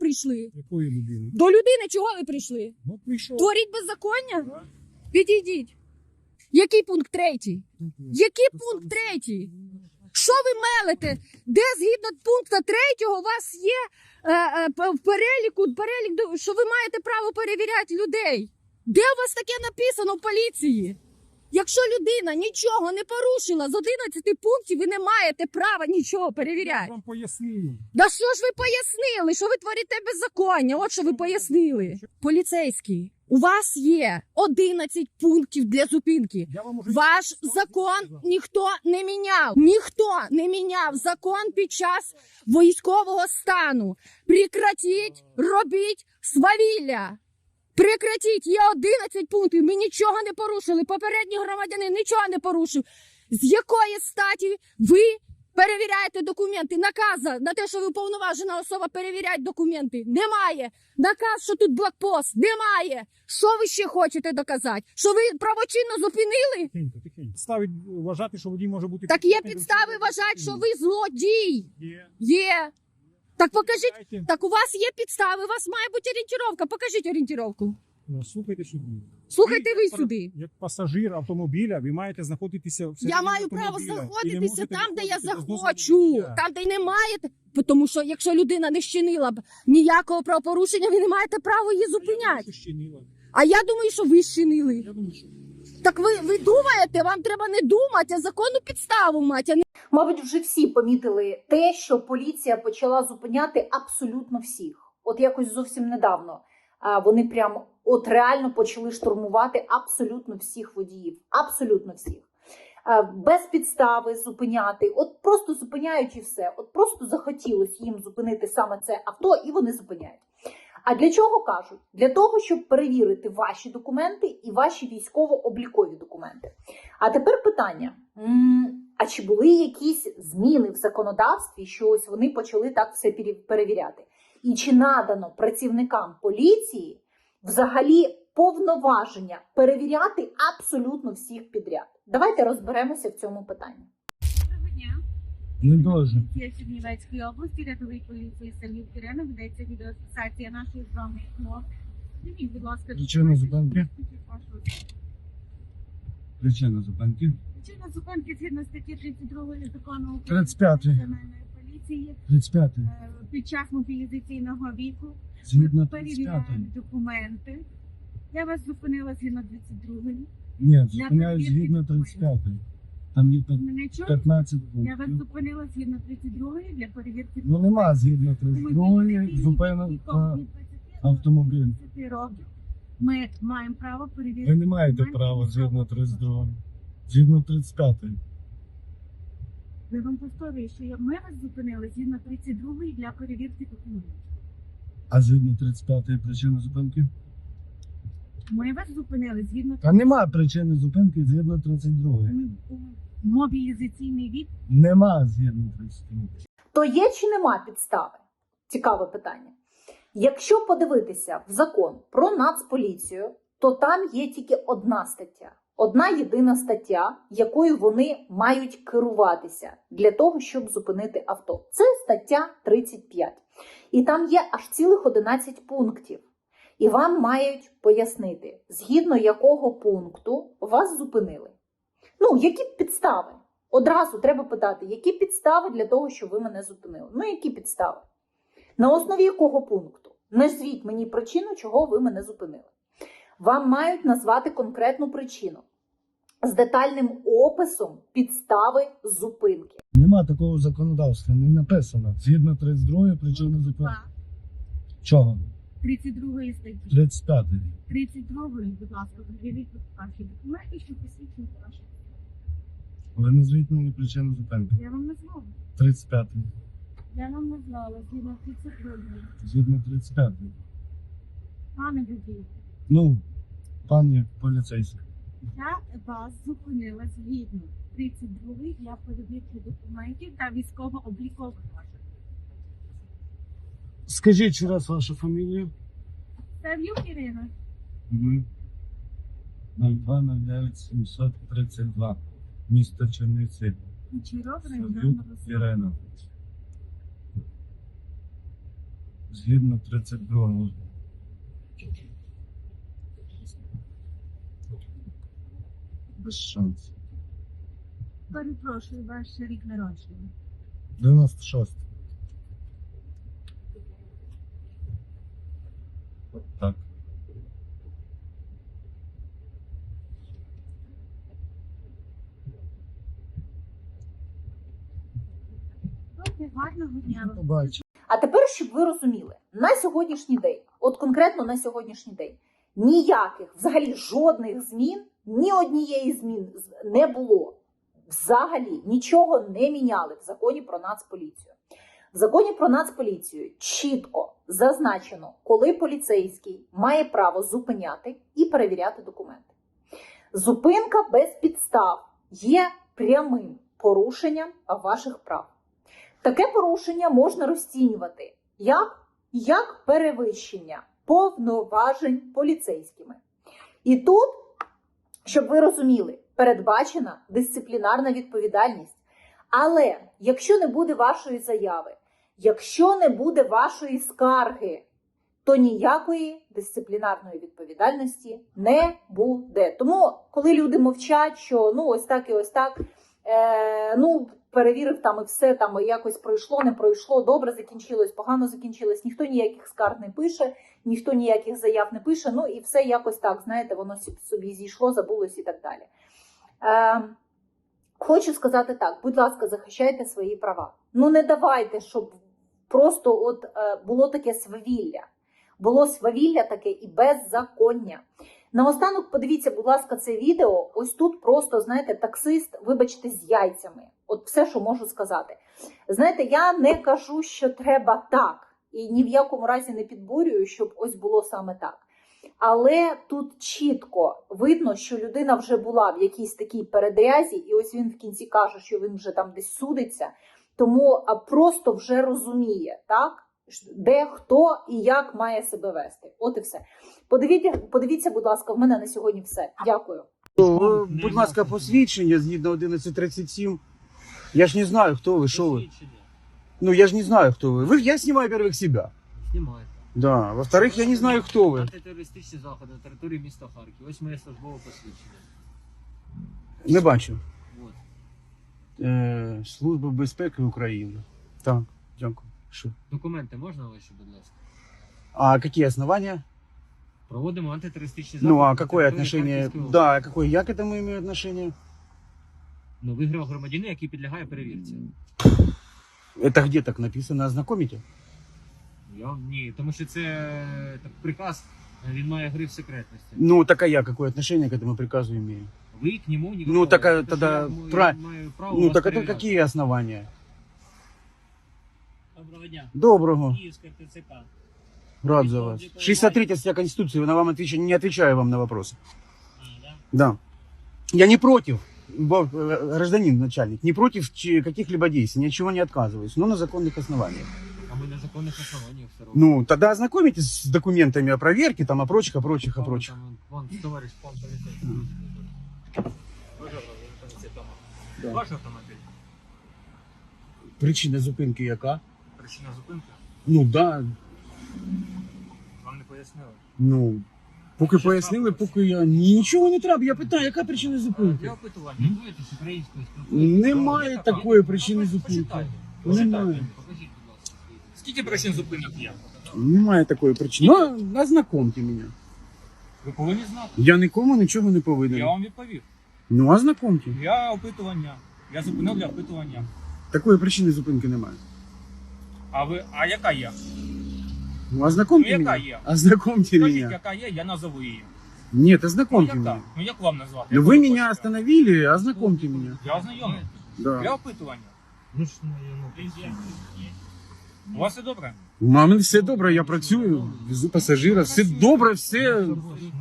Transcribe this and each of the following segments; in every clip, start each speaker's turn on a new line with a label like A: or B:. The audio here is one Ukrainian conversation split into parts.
A: прийшли?
B: Якої людини?
A: До людини чого ви прийшли?
B: Ну, прийшов.
A: Творіть беззаконня?
B: Так.
A: Підійдіть. Який пункт третій? Який пункт третій? Що ви мелите? Де згідно пункту третього у вас є е, е, в переліку, перелік, що ви маєте право перевіряти людей? Де у вас таке написано в поліції? Якщо людина нічого не порушила з 11 пунктів, ви не маєте права нічого
B: Я
A: перевіряти.
B: вам пояснив.
A: Да що ж ви пояснили? Що ви творите беззаконня? От що ви пояснили. Поліцейський, у вас є 11 пунктів для зупинки.
B: Я вам
A: Ваш закон ніхто не міняв. Ніхто не міняв закон під час військового стану. Прекратіть робіть свавілля. Прекратіть, є 11 пунктів. Ми нічого не порушили. Попередній громадянин нічого не порушив. З якої статі ви перевіряєте документи? Наказа на те, що ви повноважена особа перевіряти документи. Немає. Наказ, що тут блокпост. Немає. Що ви ще хочете доказати? Що ви правочинно зупинили?
B: Тихенько, тихенько. Ставить вважати, що водій може бути...
A: Так є підстави вважати, що ви злодій.
B: Є.
A: Є. Так покажіть.
B: Дайте.
A: Так у вас є підстави, у вас має бути орієнтировка. Покажіть орієнтировку.
B: Ну, Слухайте сюди.
A: Слухайте ви сюди.
B: Як пасажир автомобіля, ви маєте знаходитися в
A: Я маю право знаходитися там, де я захочу. Там, де не маєте. Тому що якщо людина не щинила б ніякого правопорушення, ви не маєте права її
B: А я думаю,
A: зупиняти. А я думаю, що ви щинили.
B: Я думаю, що...
A: Так ви, ви думаєте, вам треба не думати, а законну підставу мати, а не
C: Мабуть, вже всі помітили те, що поліція почала зупиняти абсолютно всіх. От якось зовсім недавно вони прям от реально почали штурмувати абсолютно всіх водіїв. Абсолютно всіх. Без підстави зупиняти, от просто зупиняють і все. От просто захотілося їм зупинити саме це авто, і вони зупиняють. А для чого кажуть? Для того, щоб перевірити ваші документи і ваші військово-облікові документи. А тепер питання: а чи були якісь зміни в законодавстві, що ось вони почали так все перевіряти? І чи надано працівникам поліції взагалі повноваження перевіряти абсолютно всіх підряд? Давайте розберемося в цьому питанні.
D: Доброго дня.
E: Не дуже.
D: Поліція Чернівецької області, рядовий поліції Сергій Кирина, ведеться відеофіксація нашої з вами розмови. Будь ласка,
E: Причина зупинки? Причина зупинки.
D: Причина зупинки згідно статті 32 закону України
E: 35.
D: про національної поліції
E: 35.
D: е, під час мобілізаційного віку
E: Згідно
D: ми
E: 35.
D: перевіряємо документи. Я вас зупинила згідно 32
E: Ні, зупиняю
D: перевірки
E: згідно 35. Там є п'ят-
D: Мене чуєте?
E: 15
D: Я вас
E: пунктів.
D: зупинила згідно 32 для перевірки.
E: Ну нема згідно 32
D: дітей
E: зупинок на
D: від 20
E: автомобіль.
D: 20 років. Ми маємо право перевірити.
E: Ви не маєте
D: документи
E: права згідно 32. Згідно 35-ї.
D: Я вам повторюю, що я- ми вас зупинили згідно 32 для перевірки документів.
E: А згідно 35-ї причини зупинки?
D: Ми вас зупинили згідно
E: Та нема причини зупинки згідно 32.
D: М, мобілізаційний вік.
E: Нема згідно 32.
C: То є чи нема підстави? Цікаве питання. Якщо подивитися в закон про нацполіцію, то там є тільки одна стаття. Одна єдина стаття, якою вони мають керуватися для того, щоб зупинити авто. Це стаття 35. І там є аж цілих 11 пунктів. І вам мають пояснити, згідно якого пункту вас зупинили. Ну, які підстави? Одразу треба питати, які підстави для того, щоб ви мене зупинили? Ну, які підстави? На основі якого пункту? Назвіть мені причину, чого ви мене зупинили. Вам мають назвати конкретну причину з детальним описом підстави зупинки.
E: Нема такого законодавства, не написано. Згідно 32 причини зупинки.
D: Два.
E: Чого?
D: 32 статті.
E: 35.
D: 32, будь ласка, пред'явіть ваші документи, що посвідчують ваші.
E: Ви назвіть мені причину зупинки.
D: Я вам назвала.
E: 35.
D: Я вам назвала згідно 32.
E: Згідно 35.
D: Пане водій,
E: Ну, пані поліцейський.
D: Я вас зупинила згідно 32 для перевірки документів та військово-облікових ваших.
E: Скажіть ще раз вашу фамілію.
D: Сав'юк Ірина.
E: Угу. 0209 732. Місто Чернівці.
D: Кучеров.
E: Ірина. Згідно 32 Без шансів.
D: Перепрошую, ваш рік народження.
E: 96. От так.
D: Добре, гарного дня. вам.
E: Побачимо.
C: А тепер, щоб ви розуміли, на сьогоднішній день, от конкретно на сьогоднішній день, ніяких, взагалі жодних змін, ні однієї змін не було. Взагалі нічого не міняли в законі про нацполіцію. В законі про нацполіцію чітко зазначено, коли поліцейський має право зупиняти і перевіряти документи. Зупинка без підстав є прямим порушенням ваших прав. Таке порушення можна розцінювати як, як перевищення повноважень поліцейськими. І тут, щоб ви розуміли, передбачена дисциплінарна відповідальність. Але якщо не буде вашої заяви, якщо не буде вашої скарги, то ніякої дисциплінарної відповідальності не буде. Тому, коли люди мовчать, що ну ось так і ось так, е, ну перевірив там і все там і якось пройшло, не пройшло, добре закінчилось, погано закінчилось. Ніхто ніяких скарг не пише, ніхто ніяких заяв не пише. Ну і все якось так, знаєте, воно собі зійшло, забулось і так далі. Е, хочу сказати так: будь ласка, захищайте свої права. Ну не давайте, щоб просто от е, було таке свавілля. Було свавілля таке і беззаконня. Наостанок, подивіться, будь ласка, це відео. Ось тут просто, знаєте, таксист, вибачте, з яйцями. От все, що можу сказати. Знаєте, я не кажу, що треба так, і ні в якому разі не підбурюю, щоб ось було саме так. Але тут чітко видно, що людина вже була в якійсь такій передрязі, і ось він в кінці каже, що він вже там десь судиться, тому просто вже розуміє, так? Де хто і як має себе вести. От і все. Подивіться, подивіться, будь ласка, в мене на сьогодні все. Дякую.
F: Будь ласка, посвідчення згідно 1137. Я ж не знаю, хто ви, що ви. Ну, я ж не знаю, хто ви. ви я знімаю, во-первых, себя.
G: Знімайте.
F: Да. Во-вторых, я не знаю, хто ви.
G: Антитерористичні заходи на території міста Харків. Ось моє службове посвідчення.
F: Не бачу.
G: От.
F: Е, Служба безпеки України. Так, дякую. Що?
G: Документи можна ваші, будь ласка?
F: А які основания?
G: Проводимо антитерористичні заходи.
F: Ну, а
G: на
F: какое
G: території
F: отношение?
G: Харківської області.
F: Да, какое я к этому имею отношение?
G: Ну, ви громадянин, який підлягає перевірці.
F: Это где так написано? Ознакомите?
G: Я ні, тому що це так, приказ, він має гриф секретності.
F: Ну, так а я какое отношение к этому приказу имею?
G: Ви к нему не
F: Ну, так, а тогда
G: я м-
F: пра-
G: маю право
F: Ну,
G: вас
F: так это
G: перевіряти.
F: какие основания?
G: Доброго дня.
F: Доброго.
G: Київська ТЦК.
F: Рад за вас. 63 статья Конституции, на вам отвечаю, не отвечаю вам на вопросы.
G: А, да?
F: Да. Я не против, во- э, Гражданин начальник, не против каких-либо действий, ничего не отказываюсь, но на законных основаниях.
G: А ми на законних основаннях все робимо.
F: Ну, тогда ознакомитесь с документами о проверке, там, о прочих, о прочих, о прочих.
G: Вон, товариш, пан поліцейський.
F: Да.
G: Ваш автомобіль.
F: Причина зупинки яка?
G: Причина зупинки.
F: Ну, да,
G: Вам не пояснили.
F: ну, поки пояснили, поки я нічого не треба, я питаю, яка причина зупинки?
G: Для опитування боїтесь українською спілкуєтесь?
F: Немає такої причини зупинки.
G: Почитайте.
F: Немає.
G: Почитайте. Покажіть, будь ласка.
H: Скільки причин зупинок є?
F: Немає такої причини. Ну, ознакомте мене.
H: Ви повинні знати.
F: Я нікому нічого не повинен.
H: Я вам відповів.
F: Ну, ознакомте.
H: Я опитування. Я зупинив для опитування.
F: Такої причини зупинки немає.
H: А ви, а яка є?
F: Ну, ознакомьте
H: Ну, яка
F: меня.
H: є?
F: Ознакомьте
H: Скажіть,
F: меня.
H: яка є, я назову її.
F: Нет,
H: Ну
F: ознакомьте
H: яка?
F: меня.
H: Ну як вам назвати?
F: Ну,
H: ви
F: меня
H: хочете?
F: остановили, ознакомьте меня.
H: Я ознайомий. Для
F: Да.
H: опитування.
G: Ну ж, ну, ну,
H: У вас все добре?
F: У мами все добре, я працюю, везу пасажира, все добре, все.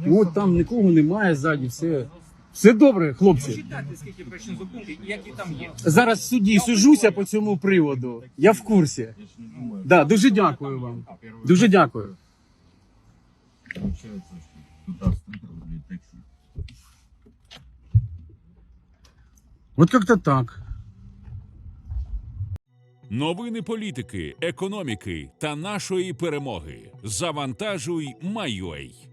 F: Ну, от там нікого немає ззаді, все. Все добре, хлопці.
H: Почитайте, скільки причин зупинки і які там є.
F: Зараз в суді сужуся по цьому приводу. Я в курсі. Да, дуже дякую вам. Дуже дякую. Вот как-то так.
I: Новини політики, економіки та нашої перемоги. Завантажуй, майой.